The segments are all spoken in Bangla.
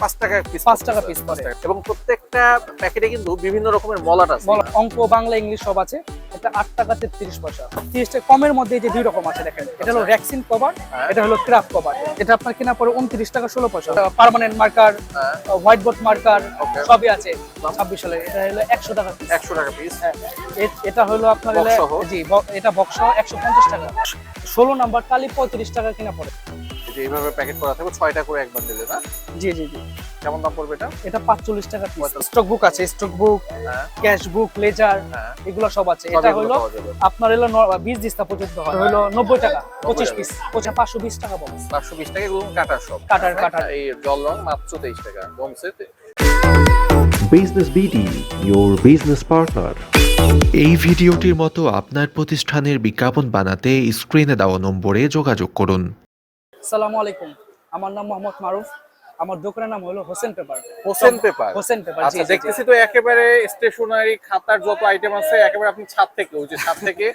পাঁচ টাকা পিস পাঁচ টাকা piece পড়ে। এবং প্রত্যেকটা প্যাকেটে কিন্তু বিভিন্ন রকমের মলাট আছে। অঙ্ক বাংলা ইংলিশ সব আছে। এটা আট টাকা তেত্রিশ পয়সা। তিরিশ টাকা কমের মধ্যে এই যে দুই রকম আছে দেখেন। এটা হলো র্যাক্সিন কভার। এটা হলো ক্রাফট কভার এটা আপনার কেনা পরে উনত্রিশ টাকা ষোলো পয়সা। পার্মানেন্ট মার্কার হ্যাঁ। হোয়াইট বোর্ড মার্কার সবই আছে। ছাব্বিশ সালে এটা হলো একশো টাকা। একশো টাকা পিস হ্যাঁ, এটা হলো আপনার? জি এটা বক্স একশো পঞ্চাশ টাকা। ষোলো নাম্বার কালি পঁয়ত্রিশ টাকা কিনা পড়ে। যে এইভাবে প্যাকেট করা থাকবে ছয়টা করে একবার দিলে না? জি জি জি। কেমন দাম পড়বে এটা? এটা পাঁচচল্লিশ টাকা। স্টক বুক আছে স্টক বুক হ্যাঁ। ক্যাশ বুক লেজার হ্যাঁ। এগুলো সব আছে। এটা হলো আপনার হলো বিশ দিস্তা পর্যন্ত হয়। হলো নব্বই টাকা পঁচিশ। পিস পঁচিশ পাঁচশো বিশ টাকা বক্স পাঁচশো বিশ টাকা এগুলো কাটার সব। কাটার, কাটার। এই জল রং মাত্র তেইশ টাকা। বমসে business BD your business partner এই ভিডিওটির মতো আপনার প্রতিষ্ঠানের বিজ্ঞাপন বানাতে স্ক্রিনে দেওয়া নম্বরে যোগাযোগ করুন। সালামু আলাইকুম। আমার নাম মোহাম্মদ মারুফ। আমার দোকানের নাম হলো Hossain paper. Hossain paper. Hossain paper আচ্ছা দেখতেছি তো একেবারে স্টেশনারি খাতার যত আইটেম আছে একেবারে আপনি ছাদ থেকে ওই যে ছাদ থেকে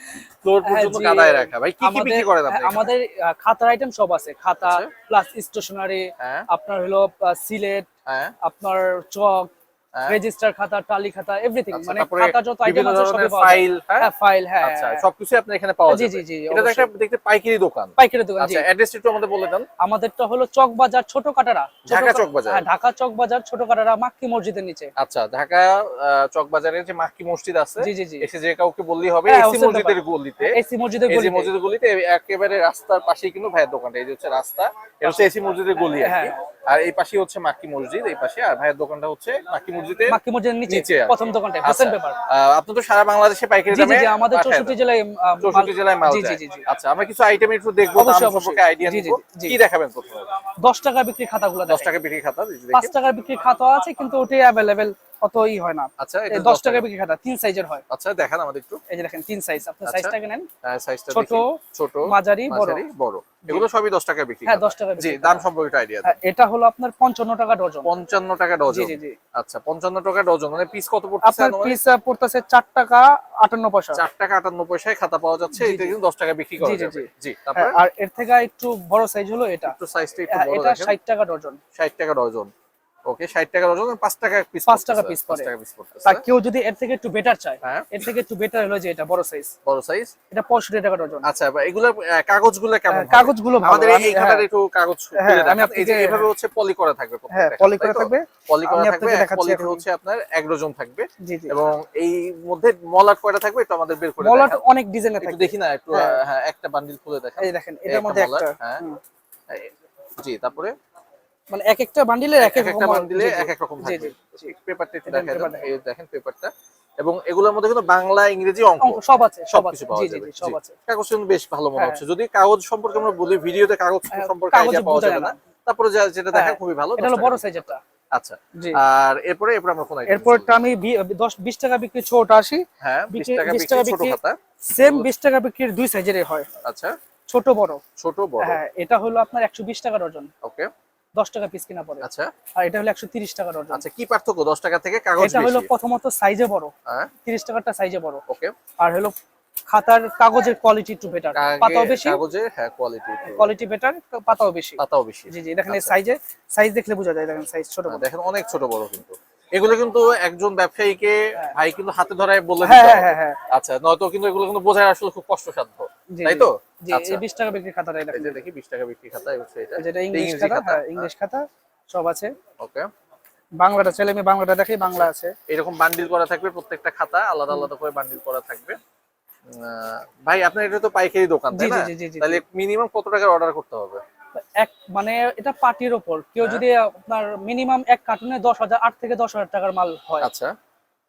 ফ্লোর পর্যন্ত হ্যাঁ, জি। কাদায় রাখা। ভাই কি কি আমাদের বিক্রি করেন আপনি হ্যাঁ, আমাদের খাতার আইটেম সব আছে। খাতা আচ্ছা। প্লাস স্টেশনারি হ্যাঁ। আপনার হলো সিলেট আপনার চক। রেজিস্টার খাতা টালি খাতা এভরিথিং আচ্ছা, মানে খাতা যত আইটেম আছে সবই পাওয়া ফাইল হ্যাঁ? হ্যাঁ ফাইল হ্যাঁ আচ্ছা হ্যাঁ। সবকিছু আপনি এখানে পাওয়া জি, যাবে। জি, জি, এটা তো একটা দেখতে পাইকারি দোকান। পাইকারি দোকান আচ্ছা অ্যাড্রেস একটু আমাদের বলে দেন। আমাদেরটা হলো চক বাজার ছোট কাটারা। ঢাকা চক বাজার। হ্যাঁ ঢাকা চক বাজার ছোট কাটারা মাক্কি মসজিদের নিচে। আচ্ছা ঢাকা আহ, চকবাজারে যে মাক্কি মসজিদ আছে জি, জি, জি। এসে যে কাউকে বললেই হবে হ্যাঁ, এসি মসজিদের গলিতে। এসি মসজিদের গলিতে। মসজিদের গলিতে একেবারে রাস্তার পাশেই কিন্তু ভাইয়ের দোকানটা এই যে হচ্ছে রাস্তা এটা হচ্ছে এসি মসজিদের গলি আর কি। হ্যাঁ। আর এই পাশে হচ্ছে মাক্কি মসজিদ এই পাশে। আর ভাইয়ের দোকানটা হচ্ছে মাক্কি মসজিদের মাক্কি মসজিদের নিচে প্রথম দোকানটা হোসেন আচ্ছা, পেপার আপনি তো সারা বাংলাদেশে পাইকারি জি জি দামে জি আমাদের পাঠায় চৌষট্টি দেন। জেলায় আহ, মাল- চৌষট্টি জেলায় মাল জি জি। জি জি। আচ্ছা আমরা কিছু আইটেম একটু দেখব দাম অবশ্যই, সম্পর্কে আইডিয়া নিব। কি দেখাবেন প্রথমে? দশ টাকা বিক্রি খাতাগুলো দশ দেখেন। টাকা বিক্রি খাতা এই যে পাঁচ দেখেন। টাকার বিক্রি খাতা আছে কিন্তু ওটাই অ্যাভেলেবেল অতই হয় না। আচ্ছা এটা এই দশ টাকা। বিক্রি খাতা তিন সাইজের হয়। আচ্ছা দেখান আমাদের একটু। এই যে দেখেন তিন সাইজ আপনি আচ্ছা। সাইজটাকে নেন। হ্যাঁ, সাইজটা ছোট, ছোট মাঝারি, বড়। মাঝারি বড়। এগুলো সবই দশ টাকা বিক্রি হ্যাঁ, 10 টাকা জি দাম। সম্পর্কে আইডিয়া হ্যাঁ, এটা হলো আপনার পঞ্চান্ন টাকা ডজন। পঞ্চান্ন টাকা ডজন। জি, জি। আচ্ছা পঞ্চান্ন টাকা ডজন মানে পিস কত পড়তেছে আপনার পিস পড়তেছে চার টাকা আটান্ন পয়সা। চার টাকা আটান্ন পয়সায় খাতা পাওয়া যাচ্ছে এটা কিন্তু দশ টাকা বিক্রি করা যাবে। জি। হ্যাঁ, আর এর থেকে একটু বড় সাইজ হলো এটা। একটু সাইজটা একটু হ্যাঁ, বড় এটা দেখেন। ষাট টাকা ডজন। ষাট টাকা ডজন। ওকে ষাট টাকা ডজন পাঁচ টাকা পিস পাঁচ টাকা piece পাঁচ পড়ে। টাকা পিস পড়তেছে। কেউ যদি এর থেকে একটু বেটার চায় হ্যাঁ। এর থেকে একটু বেটার হলো যে এটা বড় সাইজ বড় সাইজ এটা পঁয়ষট্টি টাকা ডজন। আচ্ছা এগুলো কাগজগুলো কেমন হ্যাঁ, কাগজগুলো। আমাদের আমি- এইখানে হ্যাঁ। একটু কাগজ আমি এই যে এভাবে হচ্ছে পলি করা থাকবে প্রত্যেকটা পলি করে থাকবে। পলি করা থাকবে পলিতে হচ্ছে আপনার এক ডজন থাকবে। এবং এই মধ্যে মলাট কয়টা থাকবে একটু আমাদের বের করে মলাট অনেক ডিজাইনের একটু থাকে। দেখি না একটু হ্যাঁ। একটা বান্ডিল খুলে দেখান। এই দেখেন এই এটার মধ্যে একটা হ্যাঁ। জি তারপরে? মানে এক একটা বান্ডিলের এক এক এক একটা বান্ডিলে। এক এক রকম জি পেপারটা একটু দেখাই এই দেখেন পেপারটা এবং এগুলোর মধ্যে কিন্তু বাংলা ইংরেজি অঙ্ক। সব আছে সব সবকিছু পাওয়া যাবে। সব আছে। কাগজ কিন্তু বেশ ভালো মনে হ্যাঁ। হচ্ছে। যদি কাগজ সম্পর্কে আমরা বলি ভিডিওতে কাগজ হ্যাঁ, সম্পর্কে আইডিয়া পাওয়া যাবে না। তারপরে যেটা দেখা হ্যাঁ, খুবই ভালো এটা হলো বড়। সাইজেরটা আচ্ছা। আর এরপরে এরপরে আমরা কোন এরপরটা আমি টাকা বিক্রি ছোট আসি হ্যাঁ 20 টাকা 20 বিক্রি টাকা ছোট বিক্রি- খাতা। সেম বিশ টাকা বিক্রির দুই সাইজেরই হয়। আচ্ছা। ছোট বড়। ছোট বড়। হ্যাঁ এটা হলো আপনার একশো বিশ টাকা ডজন ওকে দশ টাকা পিস কিনা পড়ে। আচ্ছা। আর এটা হলো একশো তিরিশ টাকা ডজন আচ্ছা কি পার্থক্য 10 টাকা থেকে কাগজ এটা হলো প্রথমত সাইজে বড়। হ্যাঁ। তিরিশ টাকারটা সাইজে বড়। ওকে আর হলো খাতার কাগজের কোয়ালিটি একটু বেটার পাতাও বেশি। কাগজের হ্যাঁ কোয়ালিটি কোয়ালিটি বেটার পাতাও বেশি। পাতাও বেশি। জি জি দেখেন এই আচ্ছা। সাইজে সাইজ দেখলে বোঝা যায় দেখেন সাইজ ছোট হ্যাঁ, বড়। দেখেন অনেক ছোট বড় কিন্তু। এগুলো কিন্তু একজন ব্যবসায়ীকে ভাই কিন্তু হাতে ধরায় বলে হ্যাঁ হ্যাঁ হ্যাঁ হ্যাঁ। আচ্ছা নয়তো কিন্তু এগুলো কিন্তু বোঝা আসলে খুব কষ্টসাধ্য। তাই। তো? আচ্ছা। এই বিশ টাকা বিক্রি যে দেখি 20 টাকা বিক্রি খাতা এটা। ইংলিশ খাতা হ্যাঁ ইংলিশ খাতা সব আছে। ওকে বাংলাটা ছেলে মেয়ে বাংলাটা দেখি বাংলা আছে। এরকম বান্ডিল করা থাকবে প্রত্যেকটা খাতা আলাদা আলাদা করে বান্ডিল করা থাকবে। ভাই আপনার এটা তো পাইকারি দোকান তাই না। তাহলে মিনিমাম কত টাকার অর্ডার করতে হবে? এক মানে এটা পার্টির ওপর। কেউ যদি আপনার মিনিমাম এক কার্টুনে দশ হাজার আট থেকে দশ হাজার টাকার মাল হয়। আচ্ছা।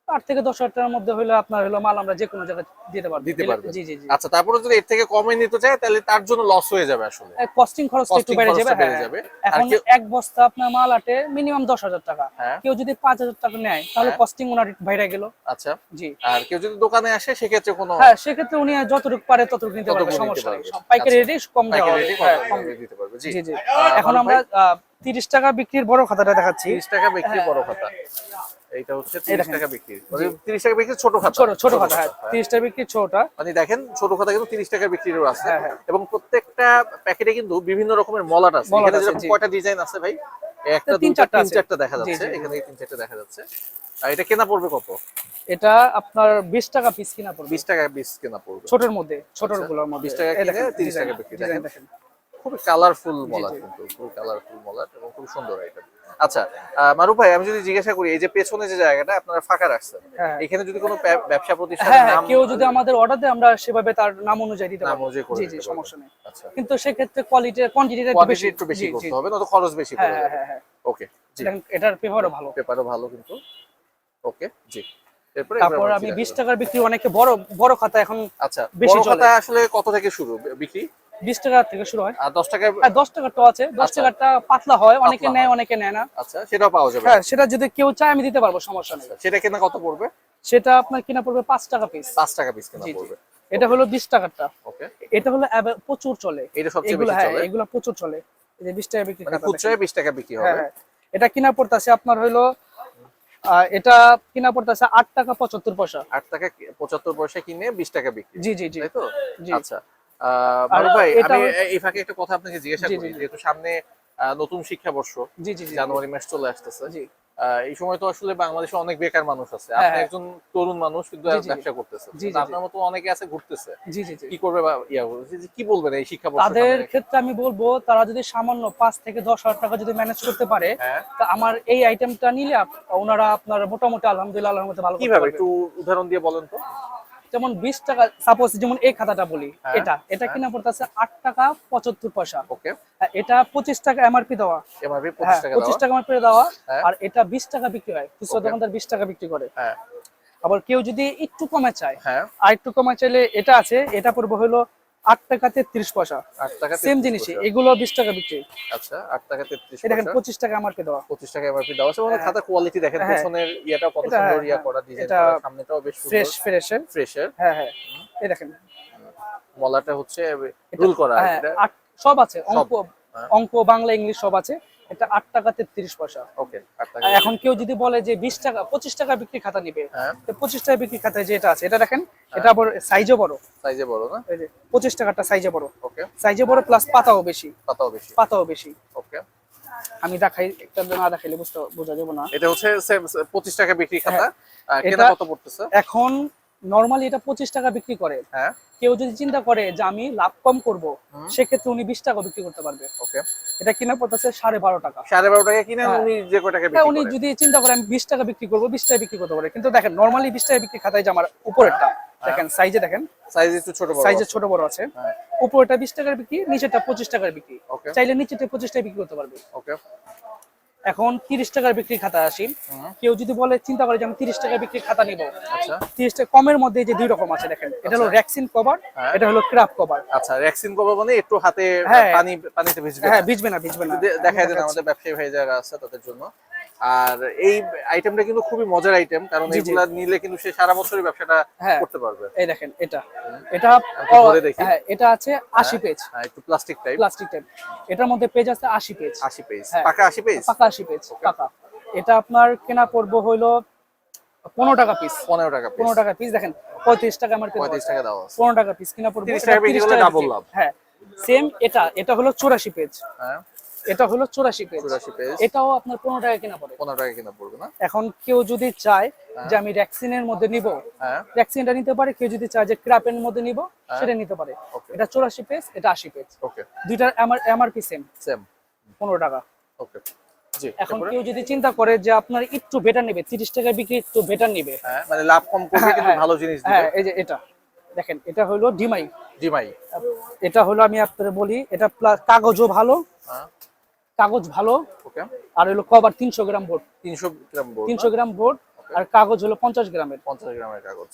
আট থেকে দশ হাজার টাকার মধ্যে হলে আপনার হলো মাল আমরা যে কোনো জায়গায় দিতে পারব। দিতে পারবেন। জি জি আচ্ছা তারপরে যদি এর থেকে কমে নিতে চায় তাহলে তার জন্য লস হয়ে যাবে আসলে। কস্টিং খরচটা একটু বেড়ে যাবে বেড়ে হ্যাঁ। যাবে। এখন এক বস্তা আপনার মাল আটে মিনিমাম দশ হাজার টাকা। হ্যাঁ। কেউ যদি পাঁচ হাজার টাকা নেয় তাহলে হ্যাঁ। কস্টিং ওনার বাইরে গেল। আচ্ছা। জি। আর কেউ যদি দোকানে আসে সেক্ষেত্রে কোনো হ্যাঁ সেক্ষেত্রে উনি যতটুকু পারে ততটুকু নিতে পারবে সমস্যা নেই। পাইকারি আচ্ছা। রেটে কম দেওয়া হ্যাঁ, কম। দিতে পারবে। জি। জি এখন আমরা তিরিশ টাকা বিক্রির বড় খাতাটা দেখাচ্ছি। 30 টাকা বিক্রি বড় খাতা। এইটা হচ্ছে 30 টাকা বিক্রি। 30 টাকা বিক্রি ছোট খাতা। ছোট ছোট খাতা হ্যাঁ। তিরিশ টাকা বিক্রি ছোটটা মানে দেখেন ছোট খাতা কিন্তু 30 টাকা বিক্রিরও আছে। হ্যাঁ, হ্যাঁ। এবং প্রত্যেকটা প্যাকেটে কিন্তু বিভিন্ন রকমের মলাট আছে। এখানে কয়টা ডিজাইন আছে ভাই? একটা তিন চারটা তিন চারটা দেখা যাচ্ছে। এখানে তিন চারটা দেখা যাচ্ছে। আর এটা কেনা পড়বে কত? এটা আপনার বিশ টাকা পিস কিনা পড়বে। বিশ টাকা পিস কেনা পড়বে। ছোটের মধ্যে ছোটর আচ্ছা, গুলোর মধ্যে। 20 টাকা কিনে দেখেন, 30 টাকা বিক্রি, দেখেন। খুবই কালারফুল মলাট কিন্তু খুব কালারফুল মলাট এবং খুব সুন্দর আইটেম। আচ্ছা মারুফ ভাই আমি যদি জিজ্ঞাসা করি এই যে পেছনে যে জায়গাটা আপনারা ফাঁকা রাখছেন হ্যাঁ। এখানে যদি কোনো ব্যবসা প্রতিষ্ঠানের হ্যাঁ হ্যাঁ, নাম কেউ যদি আমাদের অর্ডার দেয় আমরা সেভাবে তার নাম অনুযায়ী দিতে পারব। জি জি সমস্যা নেই। আচ্ছা। কিন্তু সেক্ষেত্রে কোয়ালিটি কোয়ান্টিটিটা বেশি। একটু বেশি করতে হবে না তো খরচ বেশি হ্যাঁ হ্যাঁ হ্যাঁ হ্যাঁ। ওকে জি। এটার পেপারও ভালো। পেপারও ভালো কিন্তু। ওকে জি। তারপর আমি জিজ্ঞাসা বিশ করি। টাকার বিক্রি অনেকে বড় বড় খাতা এখন আচ্ছা বেশি। খাতা আসলে কত থেকে শুরু? বিক্রি? বিশ টাকা থেকে শুরু হয়। আর দশ টাকা আর দশ টাকার তো আছে। দশ আচ্ছা। টাকারটা পাতলা হয় অনেকে নেয় অনেকে নেয় না। আচ্ছা সেটাও পাওয়া যাবে। হ্যাঁ সেটা যদি কেউ চায় আমি দিতে পারব সমস্যা নেই। সেটা কেনা কত পড়বে? সেটা আপনার কিনা পড়বে পাঁচ টাকা পিস পাঁচ টাকা পিস কেনা। পড়বে। এটা হলো বিশ টাকারটা। ওকে। এটা হলো প্রচুর চলে। এটা সবচেয়ে বেশি হ্যাঁ চলে? এগুলো প্রচুর চলে। এই যে বিশ টাকা বিক্রি মানে খাতা খুচরায় বিশ টাকা বিক্রি। হবে। হ্যাঁ। হ্যাঁ এটা কিনা পড়তেছে আপনার আহ, এটা কিনা পড়তেছে আট টাকা পঁচাত্তর পয়সা। আট টাকা পঁচাত্তর পয়সা কিনে বিশ টাকা বিক্রি। জি জি জি। তাই তো? জি। আচ্ছা। ভাই আমি এই ফাঁকে একটা কথা আপনাকে জিজ্ঞাসা করি যেহেতু সামনে নতুন শিক্ষাবর্ষ জি জি জি। জানুয়ারি মাস চলে আসতেছে। জি। এই সময় তো আসলে বাংলাদেশে অনেক বেকার মানুষ আছে। হ্যাঁ, আপনি। একজন তরুণ মানুষ কিন্তু ব্যবসা করতেছে আপনার মতো অনেকে আছে ঘুরতেছে। জি জি জি। কি করবে বা কি বলবেন এই শিক্ষাবর্ষ তাদের ক্ষেত্রে আমি বলব তারা যদি সামান্য পাঁচ থেকে দশ হাজার টাকা যদি ম্যানেজ করতে পারে হ্যাঁ। তা আমার এই আইটেমটা নিলে ওনারা আপনার মোটামুটি আলহামদুলিল্লাহ আল্লাহর মধ্যে ভালো কীভাবে? একটু উদাহরণ দিয়ে বলেন তো। যেমন বিশ টাকা সাপোজ যেমন এই খাতাটা বলি হ্যাঁ, এটা এটা কিনা পড়তেছে আট টাকা পঁচাত্তর পয়সা। ওকে। আর এটা পঁচিশ টাকা এমআরপি দেওয়া। পি দেওয়া পঁচিশ টাকা এমআরপি দেওয়া। হ্যাঁ। আর এটা বিশ টাকা বিক্রি হয়। খুচরা. দোকানদার বিশ টাকা বিক্রি করে। হ্যাঁ। আবার কেউ যদি একটু কমে চায় হ্যাঁ। আর একটু কমে চাইলে এটা আছে এটা পড়ব হলো আট টাকা তেত্রিশ পয়সা। আট টাকা সেম জিনিসই এগুলো বিশ টাকা বিক্রি। আচ্ছা আট টাকা তেত্রিশ দেখেন পঁচিশ টাকা এমআরপি দেওয়া। পঁচিশ টাকা এমআরপি দেওয়া আছে হ্যাঁ। খাতা কোয়ালিটি দেখেন হ্যাঁ। পেছনের ইয়েটা কত সুন্দর ইয়া হ্যাঁ। করা ডিজাইন সামনেটাও বেশ ফ্রেশ সুন্দর ফ্রেশের ফ্রেশের হ্যাঁ হ্যাঁ। এই দেখেন। মলাটা হচ্ছে রুল করা এটা সব আছে অঙ্ক। অঙ্ক বাংলা ইংলিশ সব আছে। এটা আট টাকা তেত্রিশ পয়সা। ওকে এখন কেউ যদি বলে যে বিশ টাকা পঁচিশ টাকা বিক্রি খাতা নিবে হ্যাঁ। পঁচিশ টাকা বিক্রি খাতায় যেটা আছে এটা দেখেন এটা আবার সাইজও বড়। সাইজে বড় না? পঁচিশ টাকাটা সাইজে বড়। ওকে। সাইজে বড় প্লাস পাতাও বেশি। পাতাও বেশি। পাতাও বেশি। ওকে। আমি দেখাই একটা না দেখাইলে বুঝতে বোঝা যাবে না। এটা হচ্ছে সেম পঁচিশ টাকা বিক্রি খাতা। কেনা হ্যাঁ। কত পড়তেছে? এখন নর্মালি এটা পঁচিশ টাকা বিক্রি করে। হ্যাঁ। কেউ যদি চিন্তা করে যে আমি লাভ কম করব। সেক্ষেত্রে উনি বিশ টাকা বিক্রি করতে পারবে। ওকে। এটা কিনা পড়তেছে সাড়ে বারো টাকা। সাড়ে বারো টাকা কিনে হ্যাঁ। উনি যে টাকা হ্যাঁ উনি যদি চিন্তা করে আমি বিশ টাকা বিক্রি করব বিশ টাকা বিক্রি করতে পারে। কিন্তু দেখেন নর্মালি বিশ টাকা বিক্রি খাতায় যে আমার উপরেরটা দেখেন সাইজে দেখেন সাইজ একটু ছোট বড় সাইজে। ছোট বড় আছে। উপরেটা বিশ টাকার বিক্রি নিচেটা পঁচিশ টাকার বিক্রি। চাইলে নিচেটা পঁচিশ টাকা বিক্রি করতে পারবে। ওকে। এখন তিরিশ টাকার বিক্রি খাতা আসি। কেউ যদি বলে চিন্তা করে যে আমি তিরিশ টাকার বিক্রি খাতা নিব। আচ্ছা। তিরিশ টাকা কমের মধ্যে যে দুই রকম আছে দেখেন। এটা হলো র্যাক্সিন কভার হ্যাঁ। এটা হলো ক্রাফ কভার আচ্ছা ভ্যাকসিন কভার মানে একটু হাতে হ্যাঁ। পানি পানিতে ভিজবে। হ্যাঁ ভিজবে না ভিজবে না। দেখাই দেন আমাদের ব্যবসায়ী ভাই যারা আছে তাদের জন্য। আর এই আইটেমটা কিন্তু খুবই মজার আইটেম কারণ জি। নিলে কিন্তু সে সারা বছরই ব্যবসাটা হ্যাঁ। করতে পারবে। এই দেখেন এটা। এটা ধরে দেখি। হ্যাঁ এটা আছে আশি পেজ হ্যাঁ, একটু প্লাস্টিক টাইপ প্লাস্টিক টাইপ এটার মধ্যে পেজ আছে আশি পেজ আশি পেজ হ্যাঁ। পাকা আশি পেজ পাকা আশি পেজ পাকা। এটা আপনার কেনা পড়ব হইল পনেরো টাকা পিস পনেরো টাকা পিস পনেরো টাকা পিস দেখেন পঁয়ত্রিশ টাকা আমার পঁয়ত্রিশ টাকা দেওয়া আছে। পনেরো টাকা পিস কিনা পড়বে 30 এটা টাকা বিক্রি 30 করলে টাকা double বিক্রি। লাভ। হ্যাঁ। সেম এটা এটা হলো চুরাশি পেজ হ্যাঁ। এটা হলো চুরাশি পেজ চুরাশি পেজ এটাও আপনার পনেরো টাকা কিনা পড়ে পনেরো টাকা কিনা পড়বে না? এখন কেউ যদি চায় যে আমি র্যাক্সিনের মধ্যে নিব হ্যাঁ। ভ্যাকসিনটা নিতে পারে কেউ যদি চায় যে ক্র্যাপের মধ্যে নিব সেটা নিতে পারে। এটা চুরাশি পেজ এটা আশি পেজ ওকে দুইটার আমার এমআরপি সেম সেম পনেরো টাকা। ওকে এখন কেউ যদি চিন্তা করে যে আপনার একটু বেটার নেবে তিরিশ টাকা বিক্রি একটু বেটার নেবে। হ্যাঁ মানে লাভ কম করবে হ্যাঁ, কিন্তু হ্যাঁ। ভালো জিনিস দিবে। হ্যাঁ এই যে এটা। দেখেন এটা হলো ডিমাই। ডিমাই। এটা হলো আমি আপনাদের বলি এটা প্লাস কাগজও ভালো। হ্যাঁ। কাগজ ভালো। আর হলো কভার তিনশো গ্রাম বোর্ড তিনশো গ্রাম বোর্ড তিনশো গ্রাম বোর্ড আর কাগজ হলো পঞ্চাশ গ্রামের। পঞ্চাশ গ্রামের কাগজ।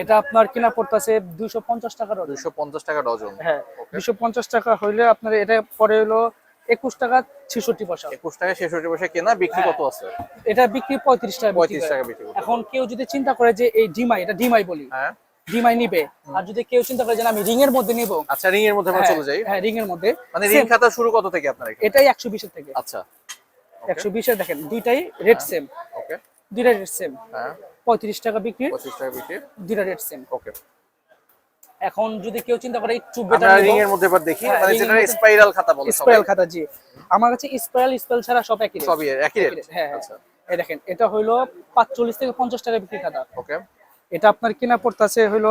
এটা আপনার কেনা পড়তেছে দুইশো পঞ্চাশ order। দুইশো পঞ্চাশ টাকা ডজন হ্যাঁ. দুশো পঞ্চাশ টাকা হইলে আপনার এটা পরে হলো একুশ টাকা ছেষট্টি পয়সা। একুশ টাকা ছেষট্টি পয়সা কেনা বিক্রি হ্যাঁ। কত আছে? এটা বিক্রি পঁয়ত্রিশ টাকা পঁয়ত্রিশ টাকা বিক্রি এখন কেউ যদি চিন্তা করে যে এই ডিমাই এটা ডিমাই বলি। হ্যাঁ। ডিমাই নিবে। আর যদি কেউ চিন্তা করে যে আমি রিং এর মধ্যে নিব। আচ্ছা রিং এর মধ্যে আমরা চলে যাই। হ্যাঁ রিং এর মধ্যে। মানে রিং খাতা শুরু কত থেকে আপনার এখানে? এটাই একশো বিশের থেকে। আচ্ছা। একশো বিশের দেখেন দুইটাই রেট সেম ওকে দুইটা রেট সেম হ্যাঁ। পঁয়ত্রিশ টাকা বিক্রি পঁচিশ টাকা বিক্রি দুইটা রেট সেম ওকে এখন যদি কেউ চিন্তা করে একটু বেটার রিং এর মধ্যে এবার দেখি হ্যাঁ, মানে যেটা স্পাইরাল খাতা বলে স্পাইরাল খাতা জি। আমার কাছে স্পাইরাল স্পেল ছাড়া সব একই। সবই একই রেট হ্যাঁ হ্যাঁ। আচ্ছা। এই দেখেন এটা হইল পাঁচচল্লিশ থেকে পঞ্চাশ টাকা বিক্রি খাতা। ওকে এটা আপনার কিনা পড়তেছে হইল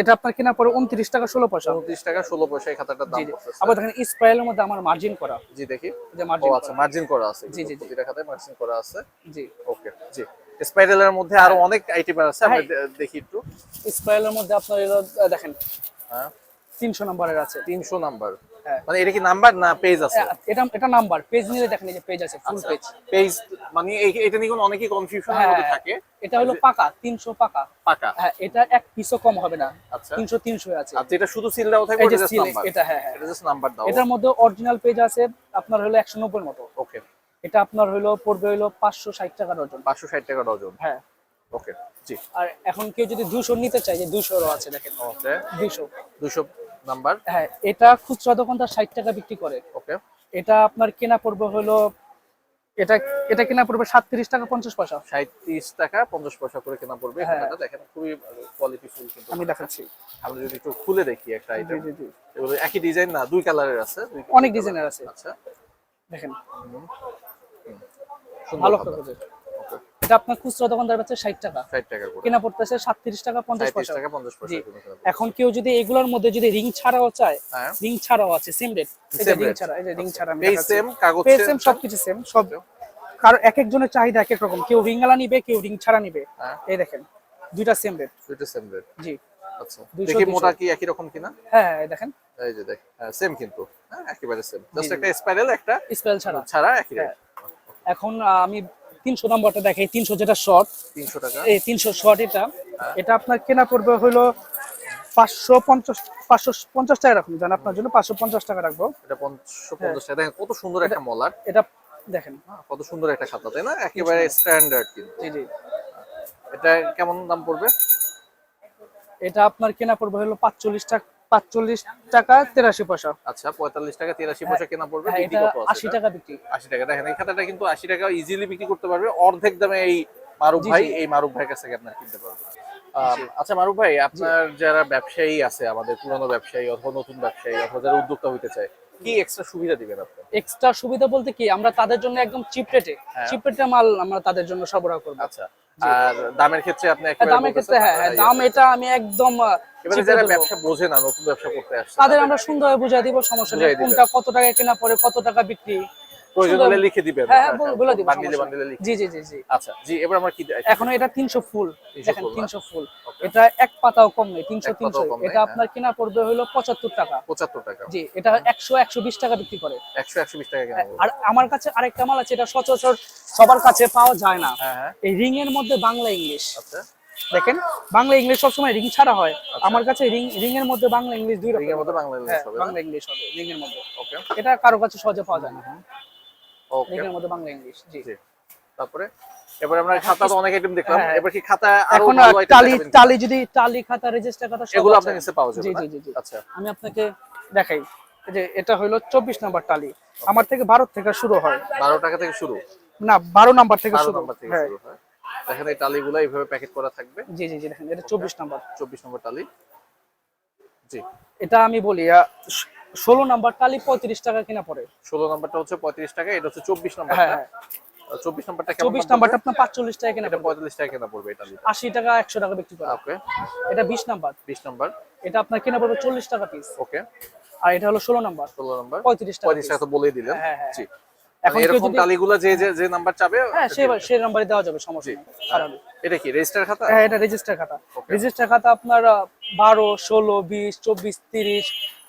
এটা আপনার কিনা পড়ে উনত্রিশ টাকা ষোলো পয়সা। 29 টাকা 16 পয়সা এই খাতাটার দাম আবার দেখেন স্পাইরালের মধ্যে আমার মার্জিন করা। জি দেখি। মার্জিন আচ্ছা মার্জিন করা আছে জি, জি, জি। প্রতিটা খাতায় মার্জিন করা আছে। জি। ওকে জি। স্পাইরালের মধ্যে আরও অনেক আইটেম আছে আমরা হ্যাঁ। দেখি একটু। স্পাইরালের মধ্যে আপনার দেখেন হ্যাঁ। তিনশো নাম্বারের আছে। 300 নাম্বার হ্যাঁ। মানে এটা কি নাম্বার না পেজ আছে? এটা এটা নাম্বার। পেজ নিলে দেখেন এই যে পেজ আছে ফুল পেজ পেজ মানে এই- এটা নিয়ে কোনো অনেকেই কনফিউশনের হ্যাঁ থাকে। এটা হলো পাকা তিনশো পাকা। পাকা। হ্যাঁ এটা এক পিসও কম হবে না। আচ্ছা। তিনশো তিনশো আছে। আর যেটা শুধু সিল দাও থাকবে এটা জাস্ট নাম্বার এটা হ্যাঁ হ্যাঁ। এটা জাস্ট নাম্বার দাও এটার মধ্যে অরিজিনাল পেজ আছে আপনার হলো একশো নব্বই মতো। ওকে এটা আপনার হলো পড়বে হলো পাঁচশো ষাট টাকা ডজন 560 টাকা ডজন হ্যাঁ। ওকে জি। আর এখন কেউ যদি দুশো নিতে চায় যে দুশোরও আছে দেখেন। ওকে দুশো। 200 নাম্বার? হ্যাঁ এটা খুচরা দোকানদার ষাট টাকা বিক্রি করে। ওকে। এটা আপনার কেনা পড়বে হলো এটা এটা কেনা পড়বে সাতত্রিশ টাকা পঞ্চাশ পয়সা। 37 টাকা 50 পয়সা করে কেনা পড়বে। হ্যাঁ। খাতাটা দেখেন খুবই কোয়ালিটি ফুল কিন্তু। আমি দেখাচ্ছি। আমরা যদি একটু খুলে দেখি একটা আইটেম এগুলো একই ডিজাইন না দুই কালারের আছে। অনেক ডিজাইনের আছে। আচ্ছা। দেখেন। ভালো খাতা। এটা আপনার খুচরা দোকানদার পাচ্ছে ষাট টাকা। 60 টাকা কেনা পড়তেছে সাতত্রিশ টাকা পঞ্চাশ পয়সা। টাকা 50 পয়সা জি। করে কেনা পড়বে। এখন কেউ যদি এগুলোর মধ্যে যদি রিং ছাড়াও চায় হ্যাঁ। রিং ছাড়াও আছে সেম রেট রিং ছাড়া এই যে রিং ছাড়া আমি পেজ দেখাচ্ছি। সেম কাগজ সেম সবকিছু সেম সব কারণ এক একজনের চাহিদা এক এক রকম। কেউ রিং আলা নিবে কেউ রিং ছাড়া নিবে। হ্যাঁ। এই দেখেন দুইটা সেম রেট দুইটা সেম রেট জি। আচ্ছা। দেখি মোটা কি একই রকম কিনা? হ্যাঁ দেখেন। এই যে দেখ হ্যাঁ সেম কিন্তু। হ্যাঁ একেবারে সেম জাস্ট একটা স্পাইরাল একটা স্পেল ছাড়া। ছাড়া একই। এখন আমি তিনশো নাম্বারটা দেখাই তিনশো যেটা শর্ট 300 টাকা। এই তিনশো শর্ট এটা। হ্যাঁ। এটা আপনার কেনা পড়বে হলো পাঁচশো পঞ্চাশ পাঁচশো পঞ্চাশ টাকা রাখুন জান আপনার জন্য পাঁচশো পঞ্চাশ টাকা রাখব। এটা 550 টাকা। দেখেন কত সুন্দর একটা মলার এটা দেখেন। হ্যাঁ, কত সুন্দর একটা খাতা তাই না? একেবারে স্ট্যান্ডার্ড কিন্তু। জি জি। এটা কেমন দাম পড়বে? এটা আপনার কেনা পড়বে হলো পাঁচচল্লিশ টাকা পাঁচচল্লিশ টাকা তেরাশি পয়সা। আচ্ছা 45 টাকা 83 পয়সা কেনা পড়বে হ্যাঁ আশি? টাকা বিক্রি। 80 টাকা দেখেন এই খাতাটা কিন্তু 80 টাকা ইজিলি বিক্রি করতে পারবে। অর্ধেক দামে এই মারুফ ভাই। এই মারুফ ভাইয়ের কাছ থেকে আপনার কিনতে পারবেন। আম, আচ্ছা মারুফ ভাই আপনার যারা ব্যবসায়ী আছে আমাদের পুরনো ব্যবসায়ী অথবা নতুন ব্যবসায়ী অথবা যারা উদ্যোক্তা হইতে চায় কি এক্সট্রা সুবিধা দিবেন আপনি এক্সট্রা সুবিধা বলতে কি আমরা তাদের জন্য একদম চিপ রেটে। চিপ রেটে মাল আমরা তাদের জন্য সরবরাহ করব। আচ্ছা। আর দামের ক্ষেত্রে আপনি হ্যাঁ, দামের ক্ষেত্রে হ্যাঁ হ্যাঁ দাম এটা আমি একদম এবারে যারা ব্যবসা বোঝে না নতুন ব্যবসা করতে আসছে তাদের আমরা সুন্দরভাবে বুঝিয়ে দিব সমস্যা নেই। কোনটা কত টাকা কেনা পরে কত টাকা বিক্রি প্রয়োজন হলে লিখে দিবেন। হ্যাঁ বলে- বলে দিব বান্ডিলে বান্ডিলে লিখে। জি জি জি জি। আচ্ছা জি এবার আমরা কি এখন এটা তিনশো ফুল। দেখেন ফুল না? তিনশো ফুল। এটা এক পাতাও কম নেই তিনশো এক পাতাও তিনশো। কম নেই, এটা। আপনার কেনা পড়বে হলো পঁচাত্তর টাকা। 75 টাকা। জি এটা একশো একশো টাকা বিক্রি করে। 100 120 টাকা কেনা আর আমার কাছে আরেকটা মাল আছে এটা সচরাচর সবার কাছে পাওয়া যায় না। হ্যাঁ হ্যাঁ। এই রিং এর মধ্যে বাংলা ইংলিশ। আচ্ছা। দেখেন বাংলা ইংলিশ সবসময় রিং ছাড়া হয়। আমার কাছে রিং রিং এর মধ্যে বাংলা ইংলিশ দুই রকম বাংলা ইংলিশ হ্যাঁ, হবে বাংলা ইংলিশ হবে রিং এর মধ্যে। ওকে এটা কারও কাছে সহজে পাওয়া যায় না। ওকে মধ্যে বাংলা ইংলিশ জি। তারপরে? এবার আমরা খাতা তো অনেক আইটেম দেখলাম। হ্যাঁ। এবার কি খাতা আরও এখন টালি টালি যদি টালি খাতা রেজিস্টার খাতা এগুলো আপনার কাছে পাওয়া যাবে জি জি জি আচ্ছা। আমি আপনাকে দেখাই। যে এটা হলো চব্বিশ নাম্বার টালি। আমার থেকে বারো থেকে শুরু হয়। 12 টাকা থেকে শুরু? না বারো নাম্বার থেকে শুরু। নাম্বার থেকে হ্যাঁ। শুরু হয়। দেখেন এই টালিগুলো এইভাবে প্যাকেট করা থাকবে। জি জি জি দেখেন এটা চব্বিশ নাম্বার। 24 নম্বর টালি। জি। এটা আমি বলি ষোলো নাম্বার টালি পঁয়ত্রিশ টাকা কিনা পড়ে। 16 নাম্বারটা হচ্ছে 35 টাকা এটা হচ্ছে 24 হ্যাঁ নাম্বারটা। হ্যাঁ 24 নাম্বারটা কেমন চব্বিশ নাম্বারটা? আপনার পাঁচচল্লিশ টাকা কিনা এটা 45 টাকা কেনা পড়বে এটা আশি টাকা একশো টাকা বিক্রি করে। ওকে। এটা বিশ নাম্বার। 20 নাম্বার। এটা আপনার কিনা পড়বে চল্লিশ টাকা পিস ওকে। আর এটা হলো ষোলো নাম্বার। 16 নাম্বার। পঁয়ত্রিশ টাকা 35 টাকা তো বলেই দিলেন। হ্যাঁ, হ্যাঁ, জি। এখন এরকম যদি- যে যে যে নাম্বার চাবে হ্যাঁ সে সেই নাম্বারে দেওয়া যাবে সমস্যা নেই। এটা কি রেজিস্টার খাতা? হ্যাঁ এটা রেজিস্টার খাতা. রেজিস্টার খাতা আপনার বারো ষোলো বিশ চব্বিশ তিরিশ